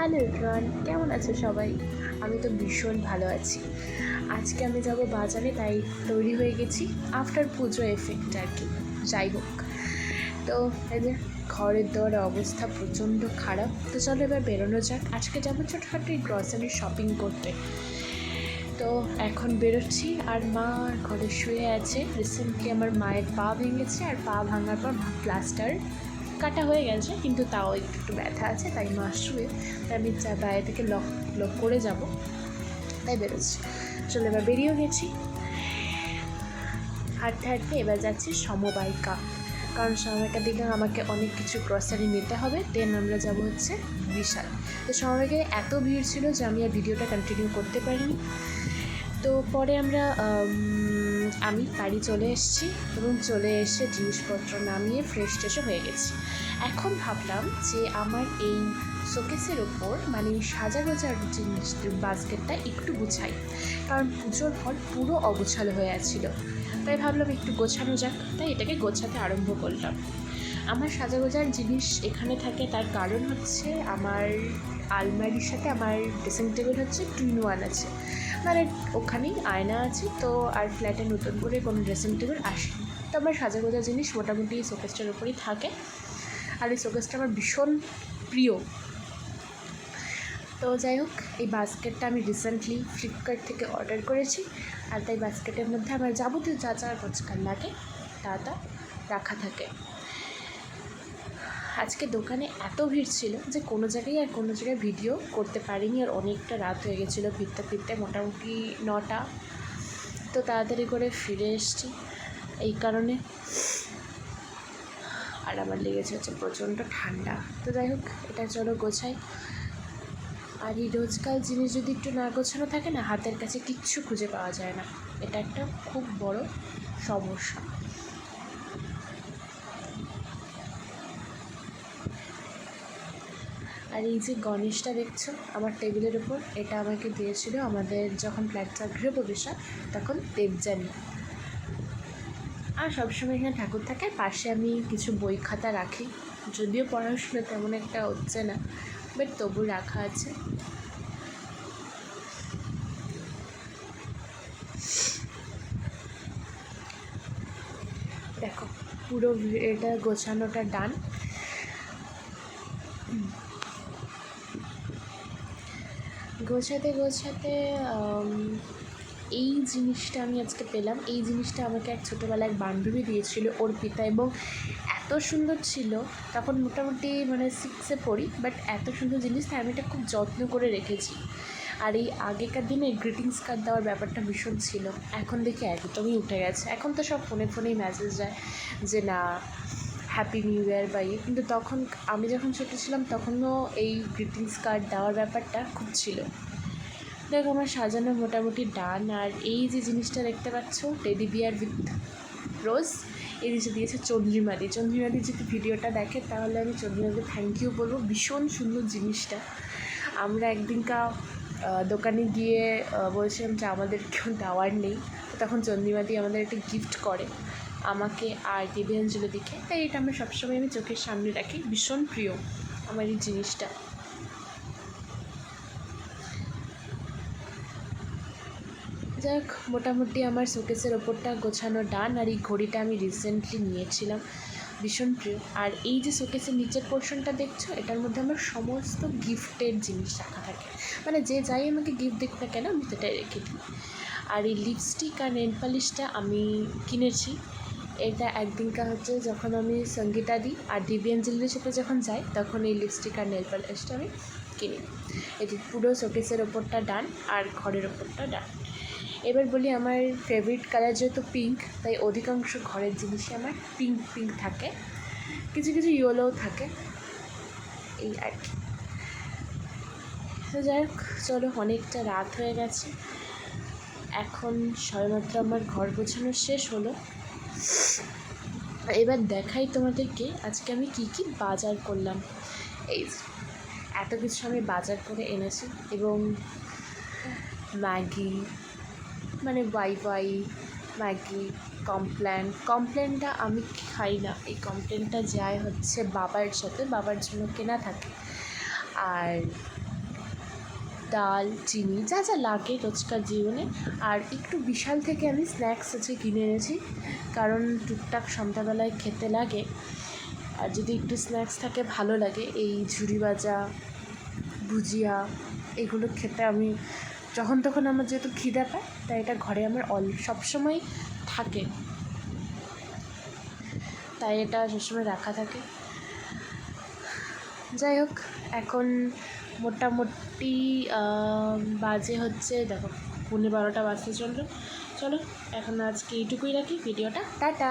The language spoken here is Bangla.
হ্যালো এভরিওয়ান, কেমন আছো সবাই? আমি তো ভীষণ ভালো আছি। আজকে আমি যাব বাজারে, তাই তৈরি হয়ে গেছি আফটার পুজো এফেক্ট আর কি। যাই হোক। তো এই যে ঘরের দোয়ার অবস্থা প্রচণ্ড খারাপ। তো চলো এবার বেরোনো যাক। আজকে যাব ছোটোখাটো গ্রসারি শপিং করতে। তো এখন বেরোচ্ছি, আর মা ঘরে শুয়ে আছে। রিসেন্টলি আমার মায়ের পা ভেঙেছে, আর পা ভাঙার পর প্লাস্টার কাটা হয়ে গেছে, কিন্তু তাও একটু ব্যথা আছে, তাই মা শুয়ে তাই আমি বাইরে থেকে লক লক করে যাব। তাই বেরোচ্ছি। চলে এবার বেরিয়েও গেছি। হাঁটতে হাঁটতে এবার যাচ্ছি সমবায়িকা। কারণ সমবায়িকার দিকে আমাকে অনেক কিছু গ্রসারি নিতে হবে। দেন আমরা যাব হচ্ছে বিশাল। তো সমবায়িকায় এত ভিড় ছিল যে আমি আর ভিডিওটা কন্টিনিউ করতে পারিনি। তো পরে আমরা আমি বাড়ি চলে এসেছি এবং চলে এসে জিনিসপত্র নামিয়ে ফ্রেশ ট্রেশও হয়ে গেছি। এখন ভাবলাম যে আমার এই শোকেসের ওপর মানে সাজা গোজার জিনিস বাস্কেটটা একটু গুছাই। কারণ পুজোর ফল পুরো অগোছালো হয়ে আছিল। তাই ভাবলাম একটু গোছানো যাক, তাই এটাকে গোছাতে আরম্ভ করলাম। আমার সাজা গোজার জিনিস এখানে থাকে, তার কারণ হচ্ছে আমার আলমারির সাথে আমার ড্রেসিং টেবিল হচ্ছে টুইন ওয়ান আছে। মানে ওখানেই আয়না আছে, তো আর ফ্ল্যাটে নতুন করে কোনো ড্রেসিং টেবিল আসেনি। তো আমার সাজা গোজা জিনিস মোটামুটি শোকেসটার উপরেই থাকে। আর এই শোকেসটা আমার ভীষণ প্রিয়। তো যাই হোক, এই বাস্কেটটা আমি রিসেন্টলি ফ্লিপকার্ট থেকে অর্ডার করেছি। আর তাই বাস্কেটের মধ্যে আমার যাবতীয় যা যা রোজকার লাগে তা তা রাখা থাকে। আজকে দোকানে এত ভিড় ছিল যে কোনো জায়গায় আর কোনো জায়গায় ভিডিও করতে পারিনি আর অনেকটা রাত হয়ে গেছিল, ফিরতে ফিরতে মোটামুটি নটা। তো তাড়াতাড়ি করে ফিরে এসেছি এই কারণে। আর আমার লেগেছে হচ্ছে প্রচণ্ড ঠান্ডা। তো যাই হোক, এটা চলো গোছাই। আর এই রোজকার জিনিস যদি একটু না গোছানো থাকে না, হাতের কাছে কিচ্ছু খুঁজে পাওয়া যায় না। এটা একটা খুব বড় সমস্যা। আর এই যে গণেশটা দেখছ, আমার টেবিলের উপর, এটা আমাকে দিয়েছিল আমাদের যখন ফ্ল্যাটটা গৃহপ্রবেশা, তখন দেবযানী। আর সবসময় এখানে ঠাকুর থাকে, পাশে আমি কিছু বই খাতা রাখি। যদিও পড়াশোনা তেমন একটা হচ্ছে না, বাট তবু রাখা আছে। দেখো, পুরো এটা গোছানোটা ডান। গোছাতে গোছাতে এই জিনিসটা আমি আজকে পেলাম। এই জিনিসটা আমাকে এক ছোটোবেলায় এক বান্ধবী দিয়েছিল অর্পিতা এবং এত সুন্দর ছিল। তখন মোটামুটি মানে সিক্সে পড়ি বাট এত সুন্দর জিনিস তাই আমি এটা খুব যত্ন করে রেখেছি। আর এই আগেকার দিনে গ্রিটিংস কার্ড দেওয়ার ব্যাপারটা ভীষণ ছিল। এখন দেখি, একদমই উঠে গেছে। এখন তো সব ফোনে ফোনেই মেসেজ যায় যে না হ্যাপি নিউ ইয়ার বা ইয়ে। কিন্তু তখন আমি যখন ছোটো ছিলাম, তখনও এই গ্রিটিংস কার্ড দেওয়ার ব্যাপারটা খুব ছিল। দেখো, আমার সাজানো মোটামুটি ডান। আর এই যে জিনিসটা দেখতে পাচ্ছ টেডি বিয়ার উইথ রোজ এই জিনিসটা দিয়েছে চন্দ্রিমাদি। চন্দ্রিমাদি যদি ভিডিওটা দেখে, তাহলে আমি চন্দ্রিমাদি থ্যাংক ইউ বলব। ভীষণ সুন্দর জিনিসটা। আমরা একদিনকা দোকানে গিয়ে বলছিলাম যে আমাদের কেউ দেওয়ার নেই। তখন চন্দ্রিমাদি আমাদের একটা গিফট করে। আমাকে আর দিব্যাঞ্জলিদিকে তাই এটা আমরা সবসময় আমি চোখের সামনে রাখি, ভীষণ প্রিয় আমার এই জিনিসটা। যাক মোটামুটি আমার শোকেসের ওপরটা গোছানো ডান আর এই ঘড়িটা আমি রিসেন্টলি নিয়েছিলাম, ভীষণ প্রিয়। আর এই যে শোকেসের নিচের পোর্শনটা দেখছ, এটার মধ্যে আমার সমস্ত গিফটের জিনিস রাখা থাকে। মানে যে যাই আমাকে গিফট দিক না কেন, আমি সেটাই রেখে দিই। আর এই লিপস্টিক আর নেল পালিশটা আমি কিনেছি। এটা একদিনকার হচ্ছে যখন আমি সঙ্গীতা দিই আর দিব্যাঞ্জলির সাথে যখন যাই, তখন এই লিপস্টিক আর নেল পালিশটা আমি কিনি। এটি পুরো শোকেসের ওপরটা ডান আর ঘরের ওপরটা ডান। এবার বলি আমার ফেভারিট কালার যেহেতু পিঙ্ক তাই অধিকাংশ ঘরের জিনিসই আমার পিঙ্ক পিঙ্ক থাকে। কিছু কিছু ইয়েলোও থাকে। এই আর কি। তো যাই হোক, চলো অনেকটা রাত হয়ে গেছে। এখন সবেমাত্র আমার ঘর গোছানো শেষ হলো। এবার দেখাই তোমাদেরকে আজকে আমি কি কি বাজার করলাম। এই এত কিছু আমি বাজার করে এনেছি এবং ম্যাগি মানে ওয়াই ওয়াই, ম্যাগি, কমপ্ল্যান। কমপ্ল্যানটা আমি খাই না, এই কমপ্ল্যানটা যায় হচ্ছে বাবার সাথে, বাবার জন্য কেনা থাকে। আর ডাল, চিনি, যা যা লাগে রোজকার জীবনে। আর একটু বিশাল থেকে আমি স্ন্যাক্স আছে কিনে এনেছি, কারণ টুকটাক সন্ধ্যাবেলায় খেতে লাগে। আর যদি একটু স্ন্যাক্স থাকে, ভালো লাগে। এই ঝুড়ি ভাজা, ভুজিয়া, এগুলো খেতে আমি যখন তখন আমার যেহেতু খিদে পায়, তাই এটা ঘরে আমার অল, সবসময় থাকে। তাই এটা সবসময় রাখা থাকে। যাই হোক, এখন মোটামুটি বাজে হচ্ছে, দেখো, পুনে বারোটা বাজতে চলল। চলো, এখন আজকে এইটুকুই রাখি, ভিডিওটা, টাটা।